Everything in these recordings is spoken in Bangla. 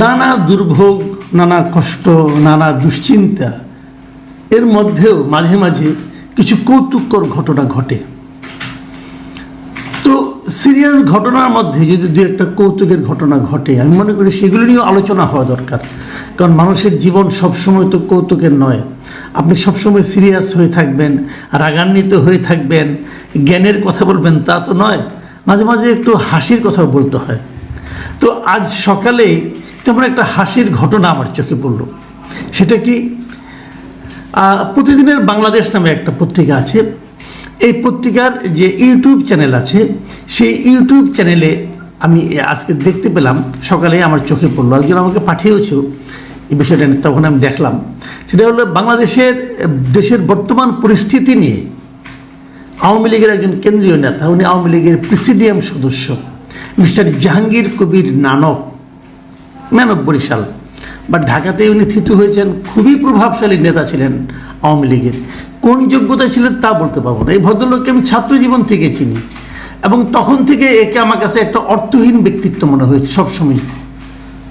নানা দুর্ভোগ, নানা কষ্ট, নানা দুশ্চিন্তা, এর মধ্যেও মাঝে মাঝে কিছু কৌতুককর ঘটনা ঘটে। তো সিরিয়াস ঘটনার মধ্যে যদি দু একটা কৌতুকের ঘটনা ঘটে, আমি মনে করি সেগুলো নিয়েও আলোচনা হওয়া দরকার। কারণ মানুষের জীবন সবসময় তো কৌতুকের নয়। আপনি সবসময় সিরিয়াস হয়ে থাকবেন, রাগান্বিত হয়ে থাকবেন, জ্ঞানের কথা বলবেন, তা তো নয়। মাঝে মাঝে একটু হাসির কথা বলতে হয়। তো আজ সকালে তেমন একটা হাসির ঘটনা আমার চোখে পড়ল। সেটা কি? প্রতিদিনের বাংলাদেশ নামে একটা পত্রিকা আছে। এই পত্রিকার যে ইউটিউব চ্যানেল আছে, সেই ইউটিউব চ্যানেলে আমি আজকে দেখতে পেলাম, সকালে আমার চোখে পড়ল। একজন আমাকে পাঠিয়েছেও এই বিষয়টা তখন আমি দেখলাম। সেটা হলো বাংলাদেশের, দেশের বর্তমান পরিস্থিতি নিয়ে আওয়ামী লীগের একজন কেন্দ্রীয় নেতা, উনি আওয়ামী লীগের প্রেসিডিয়াম সদস্য। Mister Jahangir Kabir Nanak man of Barishal. বা ঢাকাতে উনি থিতু হয়েছেন, খুবই প্রভাবশালী নেতা ছিলেন আওয়ামী লীগের। কোন যোগ্যতা ছিলেন তা বলতে পারব না। এই ভদ্রলোককে আমি ছাত্র জীবন থেকে চিনি এবং তখন থেকে একে আমার কাছে একটা অর্থহীন ব্যক্তিত্ব মনে হয়েছে সবসময়।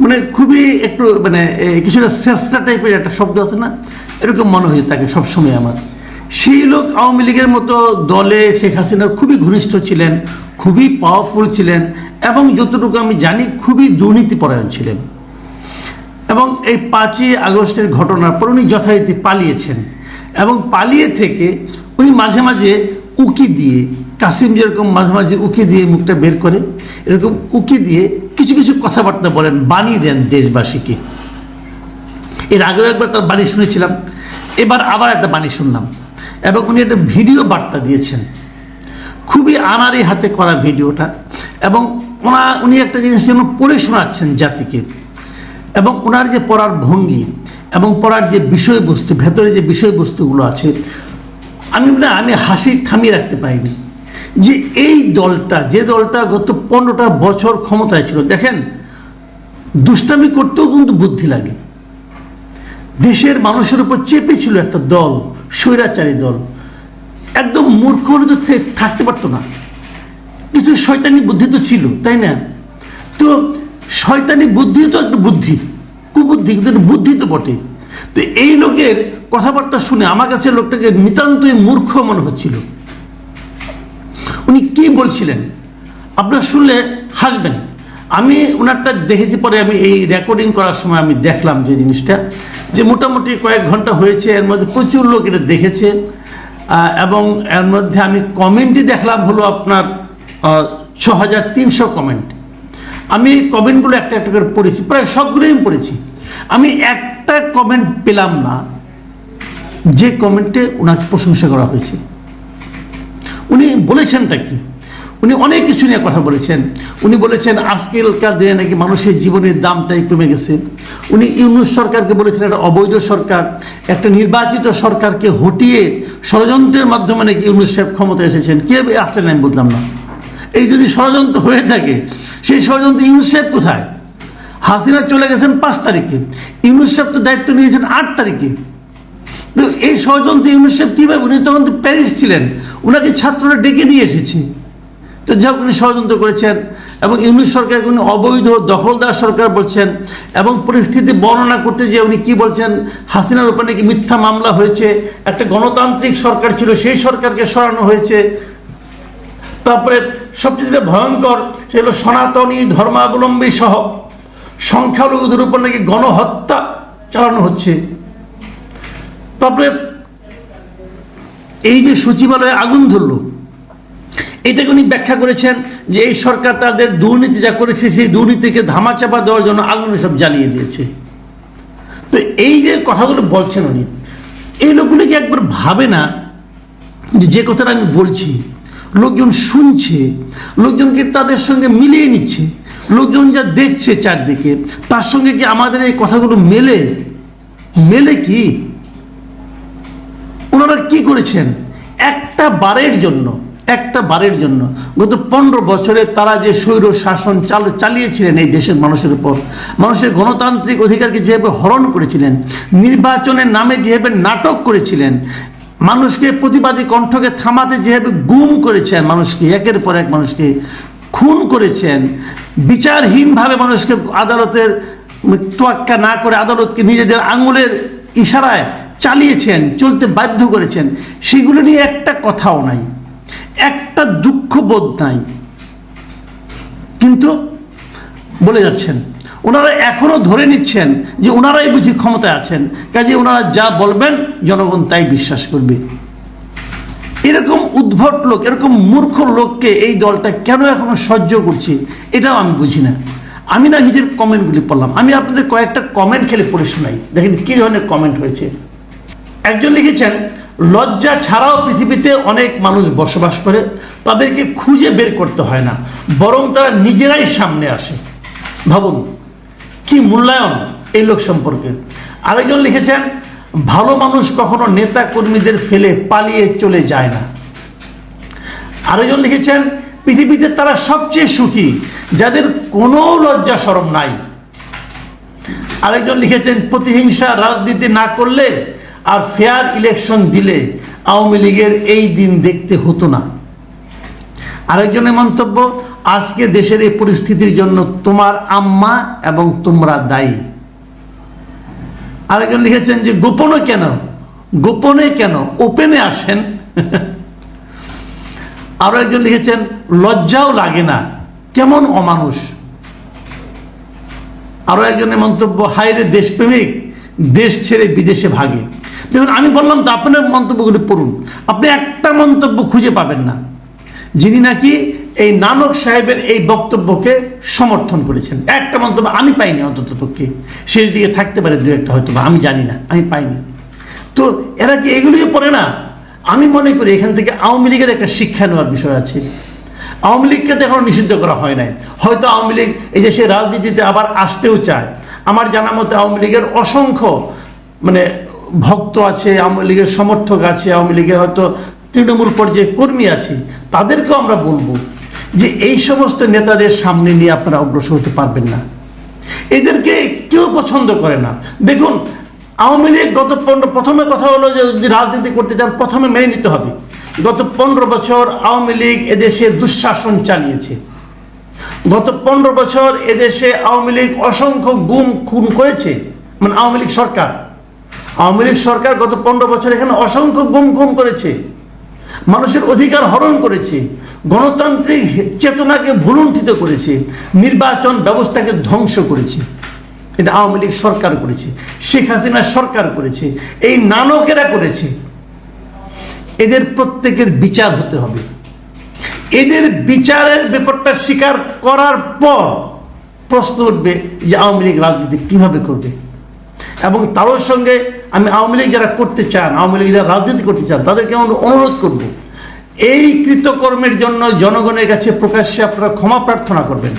মানে খুবই একটু মানে কিছুটা চেষ্টা টাইপের একটা শব্দ আছে না? এরকম মনে হয়েছে তাকে সবসময় আমার। সেই লোক আওয়ামী লীগের মতো দলে শেখ হাসিনার খুবই ঘনিষ্ঠ ছিলেন, খুবই পাওয়ারফুল ছিলেন এবং যতটুকু আমি জানি খুবই দুর্নীতিপরায়ণ ছিলেন। এবং এই পাঁচই আগস্টের ঘটনার পর উনি যথারীতি পালিয়েছেন এবং পালিয়ে থেকে উনি মাঝে মাঝে উকি দিয়ে, কাসিম যেরকম মাঝে মাঝে উকি দিয়ে মুখটা বের করে, এরকম উকি দিয়ে কিছু কিছু কথাবার্তা বলেন বানিয়ে দেন দেশবাসীকে। এর আগেও একবার তার বাণী শুনেছিলাম, এবার আবার একটা বাণী শুনলাম। এবং উনি একটা ভিডিও বার্তা দিয়েছেন। খুবই আনারি হাতে করা ভিডিওটা। এবং ওনা, উনি একটা জিনিস যেন পড়ে শোনাচ্ছেন জাতিকে। এবং ওনার যে পড়ার ভঙ্গি এবং পড়ার যে বিষয়বস্তু, ভেতরে যে বিষয়বস্তুগুলো আছে, আমি না, আমি হাসি থামিয়ে রাখতে পারিনি। যে এই দলটা, যে দলটা গত পনেরোটা বছর ক্ষমতায় ছিল, দেখেন, দুষ্টামি করতেও কিন্তু বুদ্ধি লাগে। দেশের মানুষের উপর চেপে ছিল একটা দল। স্বৈরাচারী দল। একদম মূর্খ হলে তো থাকতে পারতো না। কিছু শয়তানি বুদ্ধি তো ছিল, তাই না? তো শয়তানি বুদ্ধি তো একটা বুদ্ধি, কুবুদ্ধি, কিন্তু বুদ্ধি তো বটে। তো এই লোকের কথাবার্তা শুনে আমার কাছে লোকটাকে নিতান্তই মূর্খ মনে হচ্ছিল। উনি কি বলছিলেন? আপনার শুনলে হাসবেন। আমি ওনারটা দেখেছি পরে আমি এই রেকর্ডিং করার সময় আমি দেখলাম যে জিনিসটা। যে মোটামুটি কয়েক ঘণ্টা হয়েছে, এর মধ্যে প্রচুর লোক এটা দেখেছে। এবং এর মধ্যে আমি কমেন্টই দেখলাম হলো আপনার ছ হাজার তিনশো কমেন্ট। আমি এই কমেন্টগুলো একটা একটা করে পড়েছি, প্রায় সবগুলোই আমি পড়েছি। আমি একটা কমেন্ট পেলাম না, যে কমেন্টে ওনাকে প্রশংসা করা হয়েছে। উনি বলেছেনটা কি? উনি অনেক কিছু নিয়ে কথা বলেছেন। উনি বলেছেন, আজকালকার দিনে নাকি মানুষের জীবনের দামটাই কমে গেছে। উনি ইউনুস সরকারকে বলেছেন একটা অবৈধ সরকার। একটা নির্বাচিত সরকারকে হটিয়ে ষড়যন্ত্রের মাধ্যমে নাকি ইউনুস সাহেব ক্ষমতায় এসেছেন। কে আসলেন আমি বুঝলাম না। এই যদি ষড়যন্ত্র হয়ে থাকে, সেই ষড়যন্ত্র ইউনুস সাহেব কোথায়? হাসিনা চলে গেছেন পাঁচ তারিখে। ইউনুস সাহেব তো দায়িত্ব নিয়েছেন আট তারিখে। এই ষড়যন্ত্র ইউনুস সাহেব কীভাবে, উনি তখন তো প্যারিস ছিলেন। ওনাকে ছাত্ররা ডেকে নিয়ে এসেছে। তো যা উনি ষড়যন্ত্র করেছেন এবং ইউনিট সরকার উনি অবৈধ দখলদার সরকার বলছেন এবং পরিস্থিতি বর্ণনা করতে যে উনি কি বলছেন? হাসিনার উপর নাকি মিথ্যা মামলা হয়েছে, একটা গণতান্ত্রিক সরকার ছিল, সেই সরকারকে সরানো হয়েছে। তারপরে সবচেয়ে যেটা ভয়ঙ্কর সেগুলো সনাতনী ধর্মাবলম্বী সহ সংখ্যালঘুদের উপর নাকি গণহত্যা চালানো হচ্ছে। তারপরে এই যে সচিবালয়ে আগুন ধরলো এটাকে উনি ব্যাখ্যা করেছেন যে এই সরকার তাদের দুর্নীতি যা করেছে, সেই দুর্নীতিকে ধামাচাপা দেওয়ার জন্য আগুন সব জ্বালিয়ে দিয়েছে। তো এই যে কথাগুলো বলছেন উনি, এই লোকগুলি কি একবার ভাবে না যে যে কথাটা আমি বলছি, লোকজন শুনছে লোকজনকে তাদের সঙ্গে মিলিয়ে নিচ্ছে, লোকজন যা দেখছে চারদিকে, তার সঙ্গে কি আমাদের এই কথাগুলো মেলে? মেলে কি? ওনারা কি করেছেন? একটা বারের জন্য একটা বারের জন্য। গত পনেরো বছরে তারা যে স্বৈর শাসন চাল চালিয়েছিলেন এই দেশের মানুষের উপর, মানুষের গণতান্ত্রিক অধিকারকে যেভাবে হরণ করেছিলেন, নির্বাচনের নামে যেভাবে নাটক করেছিলেন, মানুষকে প্রতিবাদী কণ্ঠকে থামাতে যেভাবে গুম করেছেন মানুষকে, একের পর এক মানুষকে খুন করেছেন, বিচারহীনভাবে মানুষকে আদালতের তোয়াক্কা না করে আদালতকে নিজেদের আঙুলের ইশারায় চালিয়েছেন, চলতে বাধ্য করেছেন, সেগুলো নিয়ে একটা কথাও নাই। একটা দুঃখবোধ নাই। কিন্তু বলে যাচ্ছেন, ওনারা এখনও ধরে নিচ্ছেন যে ওনারাই বুঝি ক্ষমতায় আছেন। কাজে ওনারা যা বলবেন, জনগণ তাই বিশ্বাস করবে। এরকম উদ্ভট লোক, এরকম মূর্খ লোককে এই দলটা কেন এখনও সহ্য করছে, এটাও আমি বুঝি না। আমি না নিজের কমেন্টগুলি পড়লাম। আমি আপনাদের কয়েকটা কমেন্ট খেলে পড়ে শোনাই। দেখেন কি ধরনের কমেন্ট হয়েছে। একজন লিখেছেন লজ্জা ছাড়াও পৃথিবীতে অনেক মানুষ বসবাস করে, তাদেরকে খুঁজে বের করতে হয় না, বরং তারা নিজেরাই সামনে আসে। ভাবুন, কি মূল্যায়ন এই লোক সম্পর্কে? আরেকজন লিখেছেন, ভালো মানুষ কখনো নেতা কর্মীদের ফেলে পালিয়ে চলে যায় না। আরেকজন লিখেছেন, পৃথিবীতে তারা সবচেয়ে সুখী, যাদের কোনো লজ্জা সরম নাই। আরেকজন লিখেছেন, প্রতিহিংসা রাজনীতি না করলে আর ফেয়ার ইলেকশন দিলে আওয়ামী লীগের এই দিন দেখতে হতো না। আরেকজনের মন্তব্য, আজকে দেশের এই পরিস্থিতির জন্য তোমার আম্মা এবং তোমরা দায়ী। আরেকজন লিখেছেন যে, গোপনে কেন? গোপনে কেন? ওপেনে আসেন। আরও একজন লিখেছেন, লজ্জাও লাগে না, কেমন অমানুষ। আরও একজনের মন্তব্য, হায়রে দেশপ্রেমিক, দেশ ছেড়ে বিদেশে ভাগে। দেখুন, আমি বললাম তো আপনার মন্তব্যগুলি পড়ুন। আপনি একটা মন্তব্য খুঁজে পাবেন না। যিনি নাকি এই নানক সাহেবের এই বক্তব্যকে সমর্থন করেছেন। একটা মন্তব্য আমি পাইনি অন্তত পক্ষে। শেষ দিকে থাকতে পারে দু একটা হয়তো আমি জানি না, আমি পাইনি। তো এরা কি এগুলিও পড়ে না? আমি মনে করি এখান থেকে আওয়ামী লীগের একটা শিক্ষা নেওয়ার বিষয় আছে। আওয়ামী লীগকে তো এখনও নিষিদ্ধ করা হয় নাই। হয়তো আওয়ামী লীগ এই দেশে রাজনীতিতে আবার আসতেও চায়। আমার জানা মতে আওয়ামী লীগের অসংখ্য মানে ভক্ত আছে, আওয়ামী লীগের সমর্থক আছে, আওয়ামী লীগের হয়তো তৃণমূল পর্যায়ে কর্মী আছে, তাদেরকেও আমরা বলব যে এই সমস্ত নেতাদের সামনে নিয়ে আপনারা অগ্রসর হতে পারবেন না। এদেরকে কেউ পছন্দ করে না। দেখুন, আওয়ামী লীগ গত পনেরো, প্রথমে কথা হলো যে যদি রাজনীতি করতে চান, প্রথমে মেনে নিতে হবে। গত পনেরো বছর আওয়ামী লীগ এদেশে দুঃশাসন চালিয়েছে। গত পনেরো বছর এদেশে আওয়ামী লীগ অসংখ্য গুম, খুন করেছে মানে আওয়ামী লীগ সরকার। আওয়ামী লীগ সরকার গত পনেরো বছর এখানে অসংখ্য গুম গুম করেছে। মানুষের অধিকার হরণ করেছে। গণতান্ত্রিক চেতনাকে ভুলুণ্ঠিত করেছে। নির্বাচন ব্যবস্থাকে ধ্বংস করেছে। এটা আওয়ামী লীগ সরকার করেছে। শেখ হাসিনা সরকার করেছে। এই নানকেরা করেছে। এদের প্রত্যেকের বিচার হতে হবে। এদের বিচারের ব্যাপারটা স্বীকার করার পর প্রশ্ন উঠবে যে আওয়ামী লীগ রাজনীতি কীভাবে করবে। এবং তার সঙ্গে আমি আওয়ামী লীগ যারা করতে চান, আওয়ামী লীগ যারা রাজনীতি করতে চান, তাদেরকে আমি অনুরোধ করব, এই কৃতকর্মের জন্য জনগণের কাছে প্রকাশ্যে আপনারা ক্ষমা প্রার্থনা করবেন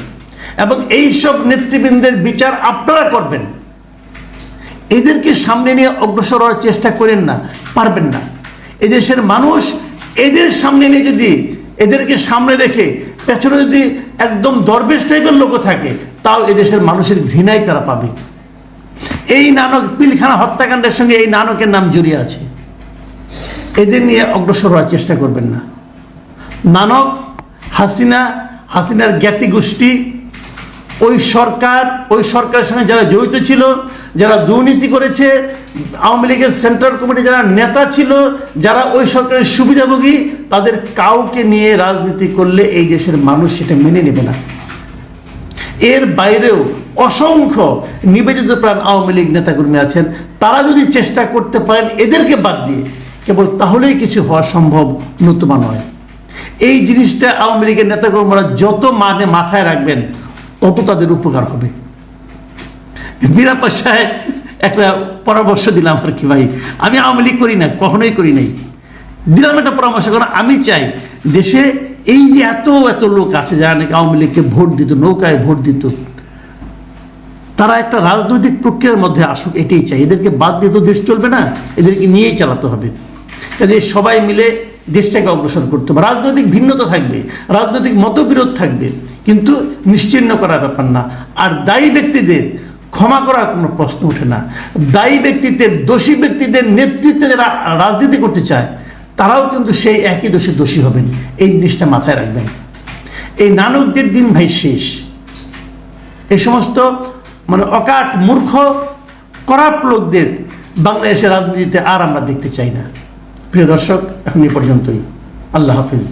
এবং এই সব নেতৃবৃন্দের বিচার আপনারা করবেন। এদেরকে সামনে নিয়ে অগ্রসর হওয়ার চেষ্টা করেন না, পারবেন না। এদেশের মানুষ এদের সামনে নিয়ে যদি এদেরকে সামনে রেখে পেছনে যদি একদম দরবেশ টাইপের লোকও থাকে, তাও এদেশের মানুষের ঘৃণাই তারা পাবে। এই নানক পিলখানা হত্যাকাণ্ডের সঙ্গে এই নানকের নাম জড়িয়ে আছে। এদের নিয়ে অগ্রসর হওয়ার চেষ্টা করবেন না। নানক, হাসিনা, হাসিনার জ্ঞাতি গোষ্ঠী, ওই সরকার, ওই সরকারের সঙ্গে যারা জড়িত ছিল, যারা দুর্নীতি করেছে, আওয়ামী লীগের সেন্ট্রাল কমিটি যারা নেতা ছিল, যারা ওই সরকারের সুবিধাভোগী, তাদের কাউকে নিয়ে রাজনীতি করলে এই দেশের মানুষ সেটা মেনে নেবে না। এর বাইরেও অসংখ্য নিবেদিত প্রাণ আওয়ামী লীগ নেতাকর্মী আছেন। তারা যদি চেষ্টা করতে পারেন, এদেরকে বাদ দিয়ে কেবল তাহলেই কিছু হওয়া সম্ভব নতুবা নয়। এই জিনিসটা আওয়ামী লীগের নেতাকর্মীরা যত মানে মাথায় রাখবেন, তত তাদের উপকার হবে। মীরা পাশায় একটা পরামর্শ দিলাম আর কি ভাই। আমি আওয়ামী লীগ করি না, কখনোই করি নাই। দিলাম একটা পরামর্শ, কারণ আমি চাই দেশে এই যে এত এত লোক আছে যারা নাকি আওয়ামী লীগকে ভোট দিত, নৌকায় ভোট দিত তারা একটা রাজনৈতিক প্রক্রিয়ার মধ্যে আসুক, এটাই চাই। এদেরকে বাদ দিয়ে তো দেশ চলবে না, এদেরকে নিয়েই চালাতে হবে। কাজে সবাই মিলে দেশটাকে অগ্রসর করতে হবে। রাজনৈতিক ভিন্নতা থাকবে, রাজনৈতিক মতবিরোধ থাকবে, কিন্তু নিশ্চিন্ন করার ব্যাপার না। আর দায়ী ব্যক্তিদের ক্ষমা করার কোনো প্রশ্ন ওঠে না। দায়ী ব্যক্তিদের, দোষী ব্যক্তিদের নেতৃত্বে যারা রাজনীতি করতে চায়, তারাও কিন্তু সেই একই দোষে দোষী হবেন। এই জিনিসটা মাথায় রাখবেন। এই নানকদের দিন ভাই শেষ। এই সমস্ত মানে অকাট মূর্খ করাপ লোকদের বাংলাদেশের রাজনীতিতে আর আমরা দেখতে চাই না। প্রিয় দর্শক, এখন এ পর্যন্তই। আল্লাহ হাফিজ।